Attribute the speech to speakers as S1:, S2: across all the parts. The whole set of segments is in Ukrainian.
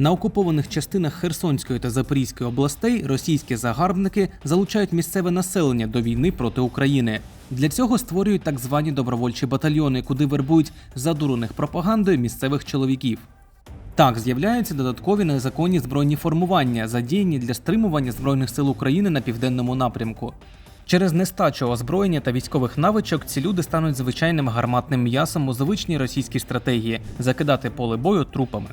S1: На окупованих частинах Херсонської та Запорізької областей російські загарбники залучають місцеве населення до війни проти України. Для цього створюють так звані добровольчі батальйони, куди вербують задурених пропагандою місцевих чоловіків. Так з'являються додаткові незаконні збройні формування, задіяні для стримування збройних сил України на південному напрямку. Через нестачу озброєння та військових навичок ці люди стануть звичайним гарматним м'ясом у звичній російській стратегії закидати поле бою трупами.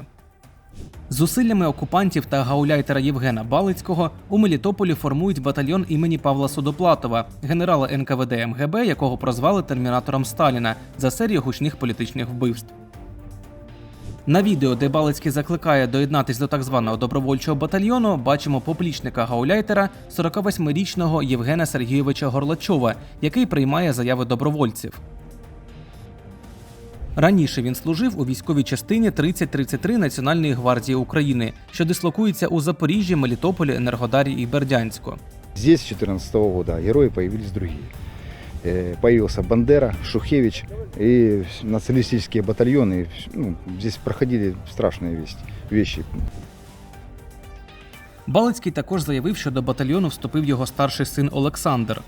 S1: Зусиллями окупантів та гауляйтера Євгена Балицького у Мелітополі формують батальйон імені Павла Судоплатова, генерала НКВД МГБ, якого прозвали термінатором Сталіна за серію гучних політичних вбивств. На відео, де Балицький закликає доєднатись до так званого добровольчого батальйону, бачимо поплічника гауляйтера 48-річного Євгена Сергійовича Горлачова, який приймає заяви добровольців. Раніше він служив у військовій частині 3033 Національної гвардії України, що дислокується у Запоріжжі, Мелітополі, Енергодарі і Бердянську.
S2: Здесь с 2014 года герои появились другие. Э, Появился Бандера, Шухевич и националистические батальоны. Ну, здесь проходили страшные вести- вещи.
S1: Балицький також заявив, що до батальйону вступив його старший син Олександр.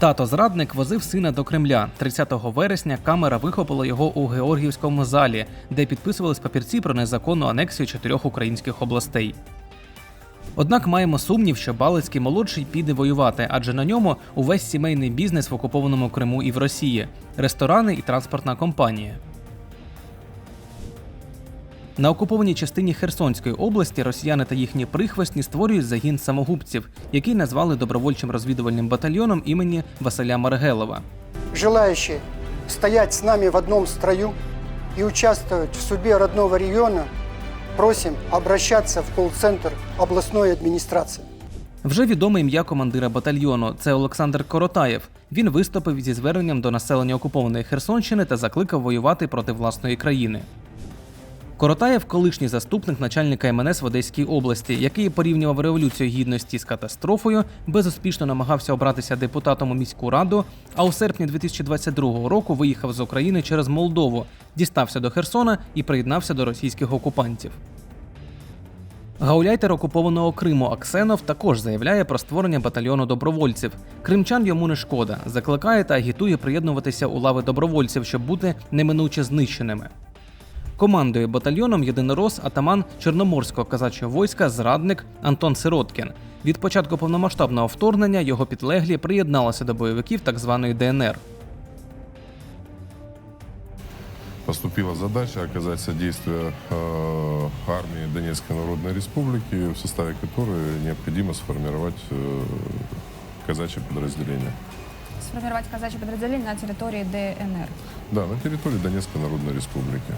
S1: Тато зрадник возив сина до Кремля. 30 вересня камера вихопила його у Георгіївському залі, де підписувались папірці про незаконну анексію чотирьох українських областей. Однак маємо сумнів, що Балицький молодший піде воювати, адже на ньому увесь сімейний бізнес в окупованому Криму і в Росії, ресторани і транспортна компанія. На окупованій частині Херсонської області росіяни та їхні прихвостні створюють загін самогубців, який назвали добровольчим розвідувальним батальйоном імені Василя Маргелова.
S3: желающие стоять с нами в одном строю и участвовать в судьбе родного региона, просим обращаться в колл-центр областной администрации.
S1: Вже відоме ім'я командира батальйону це Олександр Коротаєв. Він виступив зі зверненням до населення окупованої Херсонщини та закликав воювати проти власної країни. Коротаєв колишній заступник начальника МНС в Одеській області, який порівнював революцію гідності з катастрофою, безуспішно намагався обратися депутатом у міську раду, а у серпні 2022 року виїхав з України через Молдову, дістався до Херсона і приєднався до російських окупантів. Гауляйтер окупованого Криму Аксенов також заявляє про створення батальйону добровольців. Кримчан йому не шкода, закликає та агітує приєднуватися у лави добровольців, щоб бути неминуче знищеними. Командує батальйоном єдинорос атаман Чорноморського казачого війська зрадник Антон Сироткін. Від початку повномасштабного вторгнення його підлеглі приєдналися до бойовиків так званої ДНР.
S4: Поступила задача оказать содействие э, армии Донецкой Народной Республики, в составе которой необходимо сформировать э, казачье подразделение.
S5: сформировать казачье подразделение на территории ДНР.
S4: Да, на территории Донецкой Народной Республики.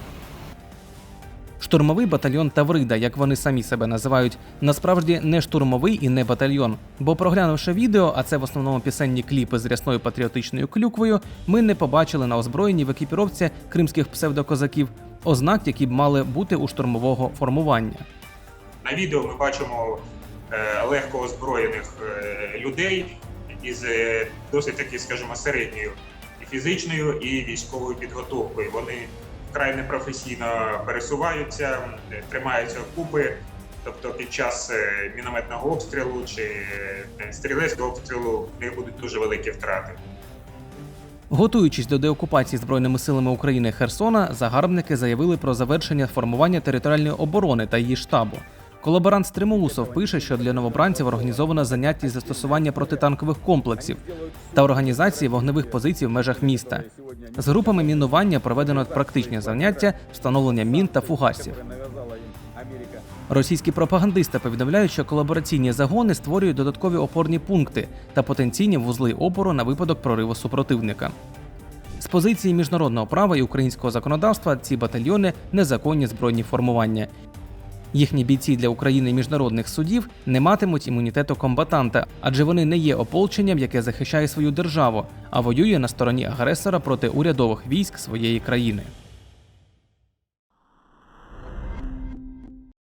S1: Штурмовий батальйон Таврида, як вони самі себе називають, насправді не штурмовий і не батальйон. Бо проглянувши відео, а це в основному пісенні кліпи з рясною патріотичною клюквою, ми не побачили на озброєнні в екіпіровці кримських псевдокозаків ознак, які б мали бути у штурмового формування.
S6: На відео ми бачимо е, легко озброєних е, людей із е, досить таки, скажімо, середньою фізичною і військовою підготовкою. Вони вкрай непрофесійно пересуваються, тримаються купи. Тобто під час е, мінометного обстрілу чи е, стрілецького обстрілу них будуть дуже великі втрати.
S1: Готуючись до деокупації збройними силами України Херсона, загарбники заявили про завершення формування територіальної оборони та її штабу. Колаборант Стримоусов пише, що для новобранців організовано заняття із застосування протитанкових комплексів та організації вогневих позицій в межах міста. З групами мінування проведено практичні заняття, встановлення мін та фугасів. Російські пропагандисти повідомляють, що колабораційні загони створюють додаткові опорні пункти та потенційні вузли опору на випадок прориву супротивника. З позиції міжнародного права і українського законодавства ці батальйони незаконні збройні формування. Їхні бійці для України міжнародних судів не матимуть імунітету комбатанта, адже вони не є ополченням, яке захищає свою державу, а воює на стороні агресора проти урядових військ своєї країни.